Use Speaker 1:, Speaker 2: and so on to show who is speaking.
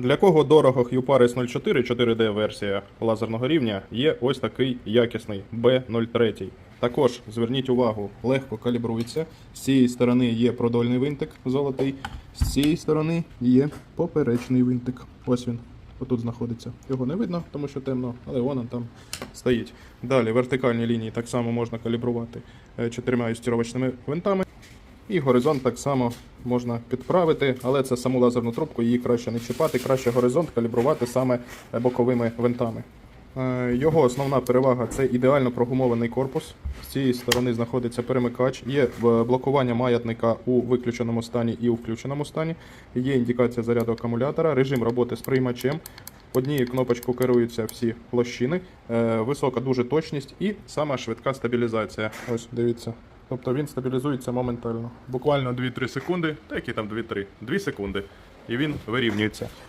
Speaker 1: Для кого дорого Hue 04 4D версія лазерного рівня, є ось такий якісний B03. Також зверніть увагу, легко калібрується. З цієї сторони є продольний винтик золотий, з цієї сторони є поперечний винтик. Ось він. Отут знаходиться. Його не видно, тому що темно, але вон він там стоїть. Далі вертикальні лінії так само можна калібрувати е, чотирма юстировочними винтами. І горизонт так само можна підправити, але це саму лазерну трубку її краще не чіпати, краще горизонт калібрувати саме е, боковими винтами. Е, Його основна перевага це ідеально прогумований корпус. З цієї сторони знаходиться перемикач, є блокування маятника у виключеному стані і у включеному стані, є індикація заряду акумулятора, режим роботи з приймачем. Однією кнопочкою керуються всі площини, е, висока дуже точність і сама швидка стабілізація. Ось дивіться. Тобто він стабілізується моментально. Буквально 2-3 секунди, та які там 2-3, 2 секунди. І він вирівнюється.